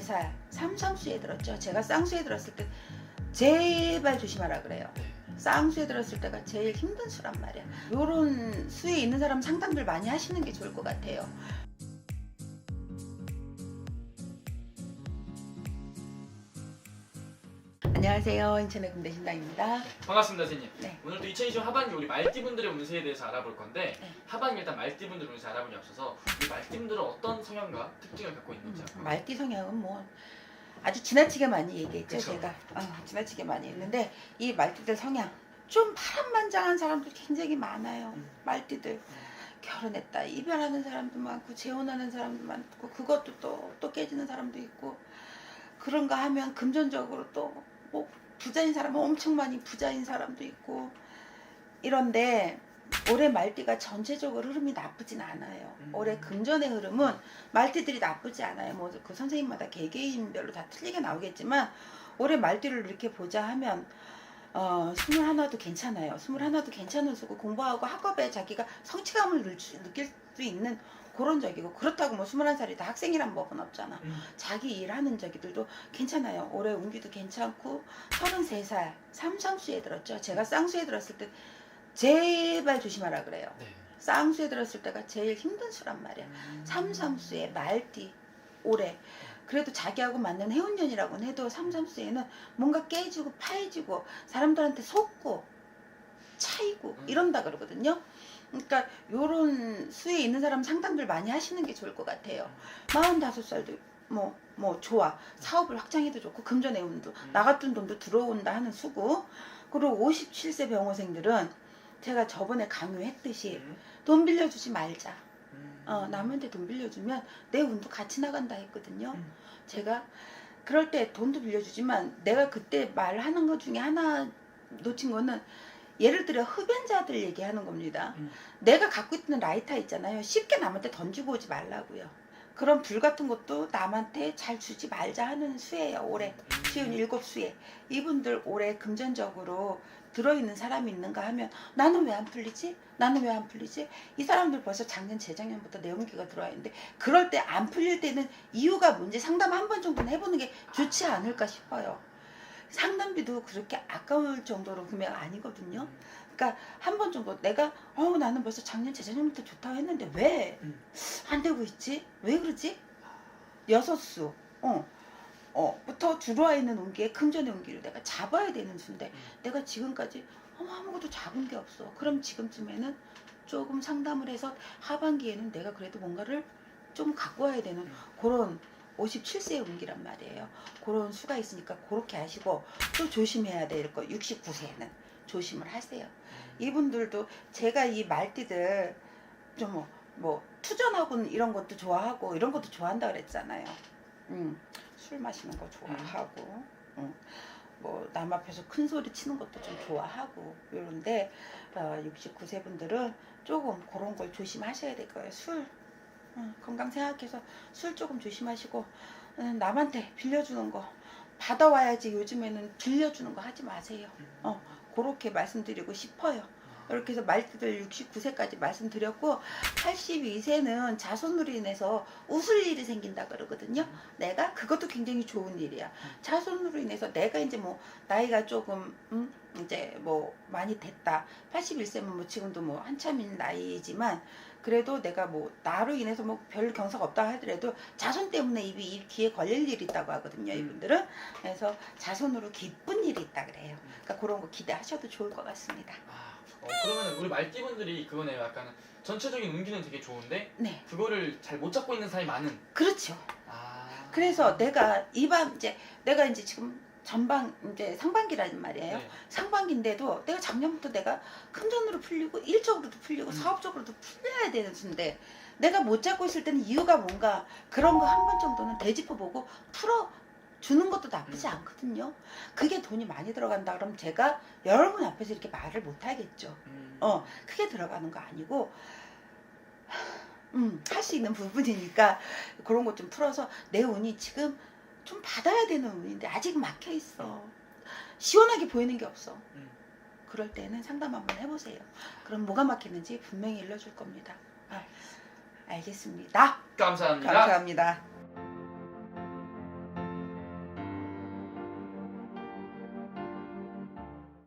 33살 삼상수에 들었죠. 제가 쌍수에 들었을 때 제발 조심하라 그래요. 쌍수에 들었을 때가 제일 힘든 수란 말이야. 요런 수에 있는 사람 상담들 많이 하시는 게 좋을 것 같아요. 안녕하세요. 인천의 금대신당입니다. 반갑습니다, 선생님. 네. 오늘도 2020 하반기 우리 말띠분들의 운세에 대해서 알아볼 건데 네. 하반기 일단 말띠분들 운세 알아보니 앞서서 이 말띠분들은 어떤 성향과 특징을 갖고 있는지 한번. 말띠 성향은 뭐 아주 지나치게 많이 얘기했죠 그쵸. 제가 어, 지나치게 많이 했는데 이 말띠들 성향 좀 파란만장한 사람들 굉장히 많아요 음. 말띠들 결혼했다 이별하는 사람도 많고 재혼하는 사람도 많고 그것도 또, 또 깨지는 사람도 있고 그런가 하면 금전적으로 또 뭐 부자인 사람은 엄청 많이 부자인 사람도 있고 이런데 올해 말띠가 전체적으로 흐름이 나쁘진 않아요. 음. 올해 금전의 흐름은 말띠들이 나쁘지 않아요. 뭐 그 선생님마다 개개인별로 다 틀리게 나오겠지만 올해 말띠를 이렇게 보자 하면 어, 스물 하나도 괜찮아요. 스물 하나도 괜찮은 수고 공부하고 학업에 자기가 성취감을 느- 느낄 수 있는 그런 적이고 그렇다고 뭐 스물한 살이 다 학생이란 법은 없잖아. 음. 자기 일하는 저기들도 괜찮아요. 올해 운기도 괜찮고 33살 삼상수에 들었죠. 제가 쌍수에 들었을 때 제발 조심하라 그래요. 네. 쌍수에 들었을 때가 제일 힘든 수란 말이야. 음. 삼삼수에 말띠 올해 그래도 자기하고 맞는 해운년이라고는 해도 삼삼수에는 뭔가 깨지고 파해지고 사람들한테 속고 차이고 음. 이런다 그러거든요. 그러니까 요런 수에 있는 사람 상담들 많이 하시는 게 좋을 것 같아요. 45살도 뭐, 뭐 좋아. 사업을 확장해도 좋고 금전의 운도 음. 나갔던 돈도 들어온다 하는 수고 그리고 57세 병호생들은 제가 저번에 강요했듯이 음. 돈 빌려주지 말자. 음. 어, 남한테 돈 빌려주면 내 운도 같이 나간다 했거든요. 음. 제가 그럴 때 돈도 빌려주지만 내가 그때 말하는 것 중에 하나 놓친 거는 예를 들어 흡연자들 얘기하는 겁니다. 음. 내가 갖고 있는 라이터 있잖아요. 쉽게 남한테 던지고 오지 말라고요. 그런 불 같은 것도 남한테 잘 주지 말자 하는 수예요. 올해 음. 쉬운 일곱 수에 이분들 올해 금전적으로 들어있는 사람이 있는가 하면 나는 왜 안 풀리지? 나는 왜 안 풀리지? 이 사람들 벌써 작년 재작년부터 내운기가 들어와 있는데 그럴 때 안 풀릴 때는 이유가 뭔지 상담 한 번 정도는 해보는 게 좋지 않을까 싶어요. 상담비도 그렇게 아까울 정도로 금액 아니거든요. 그러니까 한 번 정도 내가 어 나는 벌써 작년 재작년부터 좋다고 했는데 왜안 음. 되고 있지? 왜 그러지? 여섯 수, 어, 어, 부터 들어와 있는 운기에 금전의 운기를 내가 잡아야 되는 음. 내가 지금까지 아무것도 잡은 게 없어. 그럼 지금쯤에는 조금 상담을 해서 하반기에는 내가 그래도 뭔가를 좀 갖고 와야 되는 음. 그런 57세의 운기란 말이에요. 그런 수가 있으니까 그렇게 하시고 또 조심해야 될 거 69세는 조심을 하세요. 이분들도 제가 이 말띠들 좀 뭐, 뭐 투전하고 이런 것도 좋아하고 이런 것도 좋아한다 그랬잖아요. 음, 술 마시는 거 좋아하고, 음, 뭐남 앞에서 큰 소리 치는 것도 좀 좋아하고 이런데 어, 69세 분들은 조금 그런 걸 조심하셔야 될 거예요. 술 음, 건강 생각해서 술 조금 조심하시고 음, 남한테 빌려주는 거 받아와야지 요즘에는 빌려주는 거 하지 마세요. 어. 그렇게 말씀드리고 싶어요. 이렇게 해서 말띠들 69세까지 말씀드렸고 82세는 자손으로 인해서 웃을 일이 생긴다 그러거든요. 내가 그것도 굉장히 좋은 일이야. 자손으로 인해서 내가 이제 뭐 나이가 조금 음, 이제 뭐 많이 됐다. 81세면 뭐 지금도 뭐 한참인 나이지만 그래도 내가 뭐 나로 인해서 뭐 별 경사가 없다 하더라도 자손 때문에 입이 이 귀에 걸릴 일이 있다고 하거든요. 이분들은 그래서 자손으로 기쁜 일이 있다 그래요. 그러니까 그런 거 기대하셔도 좋을 것 같습니다. 아, 어, 그러면 우리 말띠분들이 그거네요. 약간 전체적인 운기는 되게 좋은데 네, 그거를 잘 못 잡고 있는 사람이 많은. 그렇죠. 아. 그래서 내가 이밤 이제 내가 이제 지금 전방 이제 상반기라는 말이에요. 네. 상반기인데도 내가 작년부터 내가 금전으로 풀리고 일적으로도 풀리고 음. 사업적으로도 풀려야 되는 수인데 내가 못 잡고 있을 때는 이유가 뭔가 그런 거 한 번 정도는 되짚어보고 풀어 주는 것도 나쁘지 음. 않거든요. 그게 돈이 많이 들어간다 그러면 제가 여러분 앞에서 이렇게 말을 못 하겠죠. 음. 어, 크게 들어가는 거 아니고 음, 할 수 있는 부분이니까 그런 것 좀 풀어서 내 운이 지금 좀 받아야 되는 운인데 아직 막혀 있어. 시원하게 보이는 게 없어. 음. 그럴 때는 상담 한번 해보세요. 그럼 뭐가 막혔는지 분명히 일러줄 겁니다. 아, 알겠습니다. 감사합니다. 감사합니다.